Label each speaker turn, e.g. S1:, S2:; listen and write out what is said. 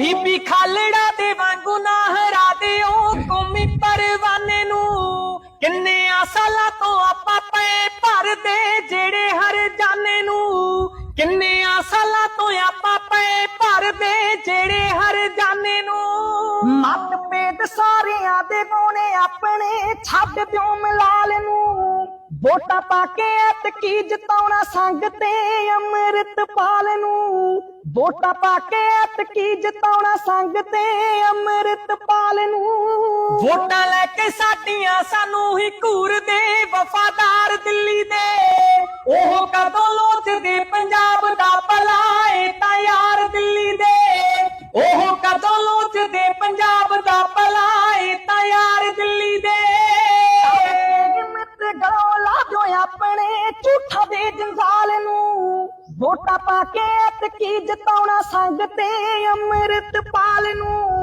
S1: ਬੀਬੀ ਖਾਲੜਾ ਦੇ ਵਾਂਗੂ ਨਾ ਹਰਾ ਦਿਓ ਕੌਮੀ ਪਰਵਾਨੇ ਨੂੰ। ਕਿੰਨੇ ਆ ਸਾਲਾਂ ਤੋਂ ਆਪਾਂ ਪਏ ਭਰਦੇ ਜਿਹੜੇ ਹਰ ਜਾਣੇ ਨੂੰ। ਕਿੰਨੇ ਆ ਸਾਲਾਂ ਤੋਂ ਆਪਾਂ ਪਏ ਭਰਦੇ ਜਿਹੜੇ ਹਰ ਜਾਣੇ ਨੂੰ।
S2: ਮਤ ਭੇਦ ਸਾਰਿਆਂ ਦੇ ਗੋਣੇ ਆਪਣੇ। ਛੱਡ ਦਿਓ ਮਲਾਲ ਨੂੰ। ਵੋਟਾਂ ਪਾ ਕੇ ਐਤਕੀ ਜਿਤਾਉਣਾ ਸੰਗ ਤੇ ਅੰਮ੍ਰਿਤਪਾਲ ਨੂੰ? ਵੋਟਾਂ ਪਾ ਕੇ ਐਤਕੀ ਜਿਤਾਉਣਾ ਸੰਗ ਤੇ ਅੰਮ੍ਰਿਤਪਾਲ ਨੂੰ?
S1: ਵੋਟਾਂ ਲੈ ਕੇ ਸਾਡੀਆਂ ਸਾਨੂੰ ਹੀ ਘੂਰਦੇ, ਵਫਾਦਾਰ ਦਿੱਲੀ ਦੇ। ਉਹ ਕਦੋਂ ਲੋਚਦੇ
S2: ਆਪਣੇ ਝੂਠਾ ਦੇ ਜੰਜਾਲ ਨੂੰ ਵੋਟਾਂ ਪਾ ਕੇ ਐਤਕੀ ਜਿਤਾਉਣਾ ਸੰਗ ਤੇ ਅੰਮ੍ਰਿਤਪਾਲ ਨੂੰ।